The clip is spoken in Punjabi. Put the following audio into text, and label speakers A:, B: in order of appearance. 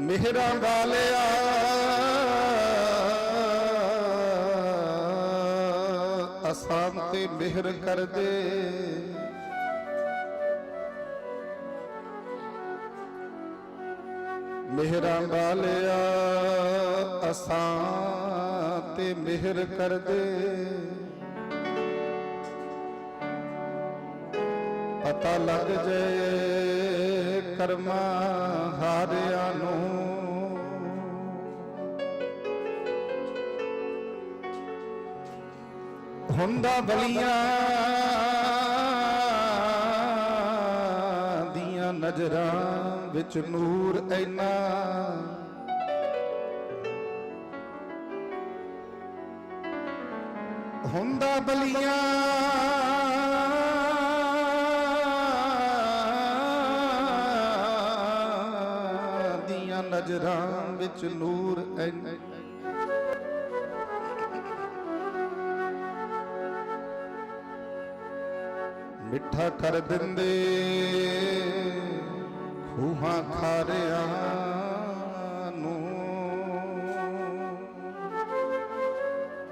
A: ਮਿਹਰਾਂ ਵਾਲਿਆ। ਅਸਾਂ ਤੇ ਮਿਹਰ ਕਰ ਦੇ ਮਿਹਰਾਂ ਵਾਲਿਆ, ਅਸਾਂ ਤੇ ਮਿਹਰ ਕਰ ਦੇ ਪਤਾ ਲੱਗ ਜਾਏ ਕਰਮਾਂ ਹਾਰਿਆ ਨੂੰ। ਹੁੰਦਾ ਬਲੀਆਂ ਦੀਆਂ ਨਜ਼ਰਾਂ ਵਿੱਚ ਨੂਰ ਐਨਾ। ਹੁੰਦਾ ਬਲੀਆਂ ਦੀਆਂ ਨਜ਼ਰਾਂ ਵਿੱਚ ਨੂਰ ਐਨਾ ਮਿੱਠਾ ਕਰ ਦਿੰਦੇ।